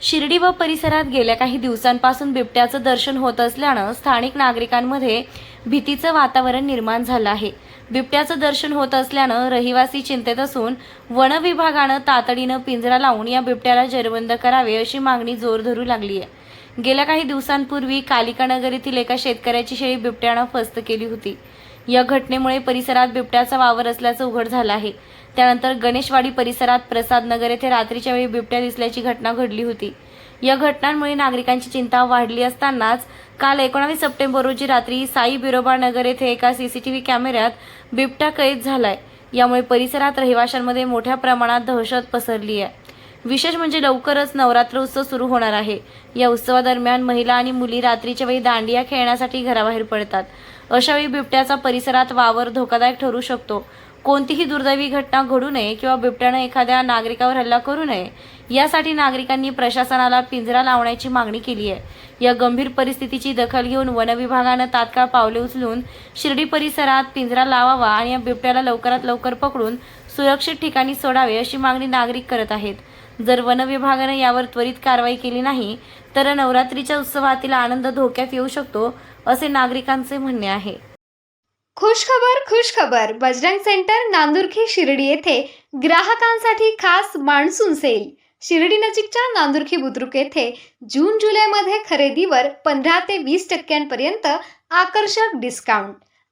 शिर्डी व परिसरात गेल्या काही दिवसांपासून बिबट्याचं दर्शन होत असल्यानं स्थानिक नागरिकांमध्ये भीतीचं वातावरण निर्माण झालं आहे. बिबट्याचं दर्शन होत असल्यानं रहिवासी चिंतेत असून वन विभागानं तातडीनं पिंजरा लावून या बिबट्याला जेरबंद करावे अशी मागणी जोर धरू लागली आहे गेल्या काही दिवसांपूर्वी कालिकानगर येथील एका शेतकऱ्याची शेळी बिबट्यानं फस्त केली होती. या घटनेमुळे परिसरात बिबट्याचा वावर असल्याचं उघड झालं आहे. त्यानंतर गणेशवाडी परिसरात प्रसाद नगर येथे रात्रीच्या वेळी बिबट्या दिसल्याची घटना घडली होती. या घटनांमुळे नागरिकांची चिंता वाढली असतानाच काल एकोणावीस सप्टेंबर रोजी रात्री साई बिरोबा नगर येथे एका सीसीटीव्ही कॅमेऱ्यात बिबट्या कैद झालाय. यामुळे परिसरात रहिवाशांमध्ये मोठ्या प्रमाणात दहशत पसरली आहे. विशेष म्हणजे लवकरच नवरात्र उत्सव सुरू होणार आहे. या उत्सवादरम्यान महिला आणि मुली रात्रीच्या वेळी दांडिया खेळण्यासाठी घराबाहेर पडतात. अशावेळी बिबट्याचा परिसरात वावर धोकादायक ठरू शकतो. कोणतीही दुर्दैवी घटना घडू नये किंवा बिबट्यानं एखाद्या नागरिकावर हल्ला करू नये यासाठी नागरिकांनी प्रशासनाला पिंजरा लावण्याची मागणी केली आहे. या गंभीर परिस्थितीची दखल घेऊन वनविभागानं तात्काळ पावले उचलून शिर्डी परिसरात पिंजरा लावावा आणि या बिबट्याला लवकरात लवकर पकडून सुरक्षित ठिकाणी सोडावे अशी मागणी नागरिक करत आहेत. जर वनविभागानं यावर त्वरित कारवाई केली नाही तर नवरात्रीच्या उत्सवातील आनंद धोक्यात येऊ शकतो असे नागरिकांचे म्हणणे आहे. खुश खबर खुश खबर. बजरंग सेंटर नांदुर्खी शिर्डी येथे ग्राहकांसाठी खास मान्सून सेल. शिर्डी नजीकच्या नांदुर्खी बुद्रुक येथे जून जुलैमध्ये खरेदीवर पंधरा ते वीस टक्क्यांपर्यंत आकर्षक discount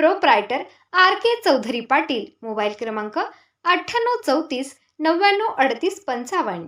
Proprietor R K Chaudhari Patil. Mobile क्रमांक अठ्ठ्याण्णव चौतीस नव्याण्णव अडतीस पंचावन्न.